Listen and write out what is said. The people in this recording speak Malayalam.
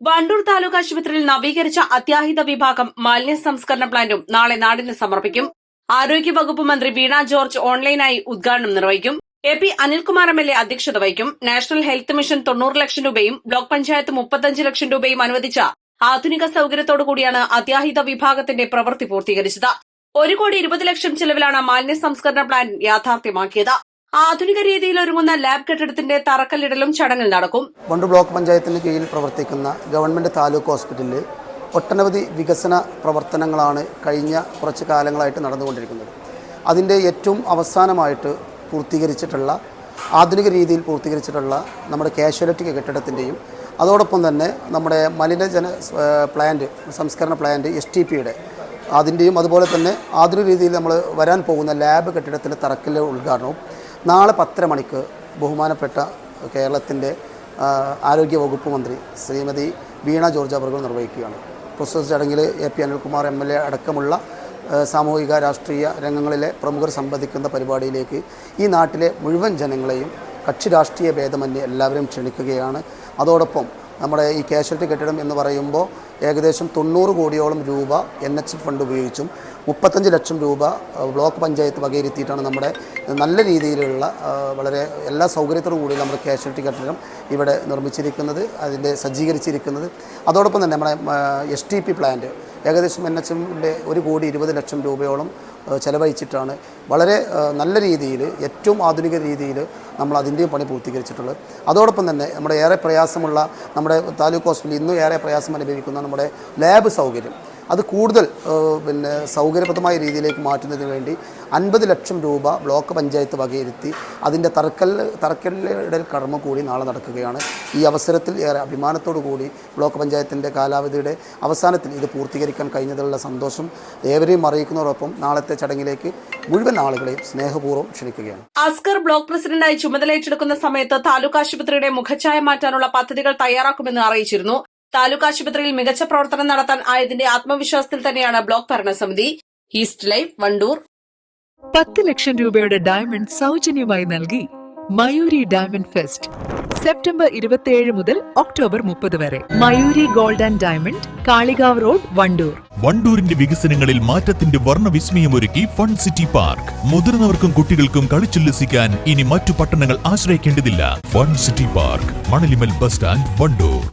വണ്ടൂർ താലൂക്ക് ആശുപത്രിയിൽ നവീകരിച്ച അത്യാഹിത വിഭാഗം മാലിന്യ സംസ്കരണ പ്ലാന്റും നാളെ നാടിന് സമർപ്പിക്കും. ആരോഗ്യവകുപ്പ് മന്ത്രി വീണ ജോർജ് ഓൺലൈനായി ഉദ്ഘാടനം നിർവഹിക്കും. A P Anilkumar M L A അധ്യക്ഷത വഹിക്കും. നാഷണൽ ഹെൽത്ത് മിഷൻ തൊണ്ണൂറ് ലക്ഷം രൂപയും ബ്ലോക്ക് പഞ്ചായത്ത് മുപ്പത്തഞ്ച് ലക്ഷം രൂപയും അനുവദിച്ച ആധുനിക സൌകര്യത്തോടു കൂടിയാണ് അത്യാഹിത വിഭാഗത്തിന്റെ പ്രവൃത്തി പൂർത്തീകരിച്ചത്. ഒരു കോടി ഇരുപത് ലക്ഷം ചെലവിലാണ് മാലിന്യ സംസ്കരണ പ്ലാന്റ് യാഥാർത്ഥ്യമാക്കിയത്. ആധുനിക രീതിയിൽ ഒരുങ്ങുന്ന ലാബ് കെട്ടിടത്തിന്റെ തറക്കല്ലിടലും ചടങ്ങിൽ നടക്കും. ബണ്ടു ബ്ലോക്ക് പഞ്ചായത്തിന് കീഴിൽ പ്രവർത്തിക്കുന്ന ഗവൺമെന്റ് താലൂക്ക് ഹോസ്പിറ്റലിൽ ഒട്ടനവധി വികസന പ്രവർത്തനങ്ങളാണ് കഴിഞ്ഞ കുറച്ച് കാലങ്ങളായിട്ട് നടന്നുകൊണ്ടിരിക്കുന്നത്. അതിന്റെ ഏറ്റവും അവസാനമായിട്ട് പൂർത്തീകരിച്ചിട്ടുള്ള ആധുനിക രീതിയിൽ പൂർത്തീകരിച്ചിട്ടുള്ള നമ്മുടെ കാഷ്വാലിറ്റി കെട്ടിടത്തിന്റെയും അതോടൊപ്പം തന്നെ നമ്മുടെ മലിനജന പ്ലാന്റ് സംസ്കരണ പ്ലാന്റ് എസ് ടി പിയുടെ അതിന്റെയും അതുപോലെ തന്നെ ആധുനിക രീതിയിൽ നമ്മൾ വരാൻ പോകുന്ന ലാബ് കെട്ടിടത്തിന്റെ തറക്കല്ല് ഉദ്ഘാടനവും നാളെ പത്തര മണിക്ക് ബഹുമാനപ്പെട്ട കേരളത്തിന്റെ ആരോഗ്യ വകുപ്പ് മന്ത്രി ശ്രീമതി വീണ ജോർജ് അവർ നിർവഹിക്കുകയാണ്. പ്രൊസസ് ചടങ്ങിൽ A P Anilkumar M L A അടക്കമുള്ള സാമൂഹിക രാഷ്ട്രീയ രംഗങ്ങളിലെ പ്രമുഖർ സംബന്ധിക്കുന്ന പരിപാടിയിലേക്ക് ഈ നാട്ടിലെ മുഴുവൻ ജനങ്ങളെയും കക്ഷി രാഷ്ട്രീയ ഭേദമന്യേ എല്ലാവരും ക്ഷണിക്കുകയാണ്. അതോടൊപ്പം നമ്മുടെ ഈ കാഷ്വൽറ്റി കെട്ടിടം എന്ന് പറയുമ്പോൾ ഏകദേശം തൊണ്ണൂറ് കോടിയോളം രൂപ എൻ എച്ച് ഫണ്ട് ഉപയോഗിച്ചും മുപ്പത്തഞ്ച് ലക്ഷം രൂപ ബ്ലോക്ക് പഞ്ചായത്ത് വകയിരുത്തിയിട്ടാണ് നമ്മുടെ നല്ല രീതിയിലുള്ള വളരെ എല്ലാ സൗകര്യത്തോടും കൂടി നമ്മുടെ കാഷ്വാലിറ്റി കെട്ടിടം ഇവിടെ നിർമ്മിച്ചിരിക്കുന്നത് അതിന്റെ സജ്ജീകരിച്ചിരിക്കുന്നത്. അതോടൊപ്പം തന്നെ നമ്മുടെ എസ് ടി പി പ്ലാന്റ് ഏകദേശം എൻ എച്ച് എമ്മിന്റെ ഒരു കോടി ഇരുപത് ലക്ഷം രൂപയോളം ചിലവഴിച്ചിട്ടാണ് വളരെ നല്ല രീതിയിൽ ഏറ്റവും ആധുനിക രീതിയിൽ നമ്മൾ അതിന്റെയും പണി പൂർത്തീകരിച്ചിട്ടുള്ളത്. അതോടൊപ്പം തന്നെ നമ്മുടെ ഏറെ പ്രയാസമുള്ള നമ്മുടെ താലൂക്ക് ഹോസ്പിറ്റലിൽ ഇന്നും ഏറെ പ്രയാസം അനുഭവിക്കുന്ന നമ്മുടെ ലാബ് സൗകര്യം. അത് കൂടുതൽ പിന്നെ സൗകര്യപ്രദമായ രീതിയിലേക്ക് മാറ്റുന്നതിന് വേണ്ടി അൻപത് ലക്ഷം രൂപ ബ്ലോക്ക് പഞ്ചായത്ത് വകയിരുത്തി അതിന്റെ തറക്കൽ തറക്കല്ലിടൽ കർമ്മം കൂടി നാളെ നടക്കുകയാണ്. ഈ അവസരത്തിൽ ഏറെ അഭിമാനത്തോടു കൂടി ബ്ലോക്ക് പഞ്ചായത്തിന്റെ കാലാവധിയുടെ അവസാനത്തിൽ ഇത് പൂർത്തീകരിക്കാൻ കഴിഞ്ഞതിലുള്ള സന്തോഷം ഏവരെയും അറിയിക്കുന്നതോടൊപ്പം നാളത്തെ ചടങ്ങിലേക്ക് മുഴുവൻ ആളുകളെയും സ്നേഹപൂർവം ക്ഷണിക്കുകയാണ്. അസ്കർ ബ്ലോക്ക് പ്രസിഡന്റായി ചുമതലയേറ്റെടുക്കുന്ന സമയത്ത് താലൂക്ക് ആശുപത്രിയുടെ മുഖച്ഛായ മാറ്റാനുള്ള പദ്ധതികൾ തയ്യാറാക്കുമെന്ന് അറിയിച്ചിരുന്നു. താലൂക്ക് ആശുപത്രിയിൽ മികച്ച പ്രവർത്തനം നടത്താൻ ആയതിന്റെ ആത്മവിശ്വാസത്തിൽ തന്നെയാണ് ബ്ലോക്ക് ഭരണസമിതി. East life Wandoor. പത്ത് ലക്ഷം രൂപയുടെ ഡയമണ്ട് സൗജന്യമായി നൽകി മയൂരി ഡയമണ്ട് ഫെസ്റ്റ് സെപ്റ്റംബർ ഇരുപത്തിയേഴ് മുതൽ ഒക്ടോബർ മുപ്പത് വരെ. Mayuri gold and diamond Kalikavu road Wandoor. വണ്ടൂരിന്റെ വികസനങ്ങളിൽ മാറ്റത്തിന്റെ വർണവിസ്മയം ഒരുക്കി ഫൺ സിറ്റി പാർക്ക് മുതിർന്നവർക്കും കുട്ടികൾക്കും കളിച്ചുല്ലസിക്കാൻ ഇനി മറ്റു പട്ടണങ്ങൾ ആശ്രയിക്കേണ്ടതില്ല. Fun city park Manalimal bus stand Wandoor.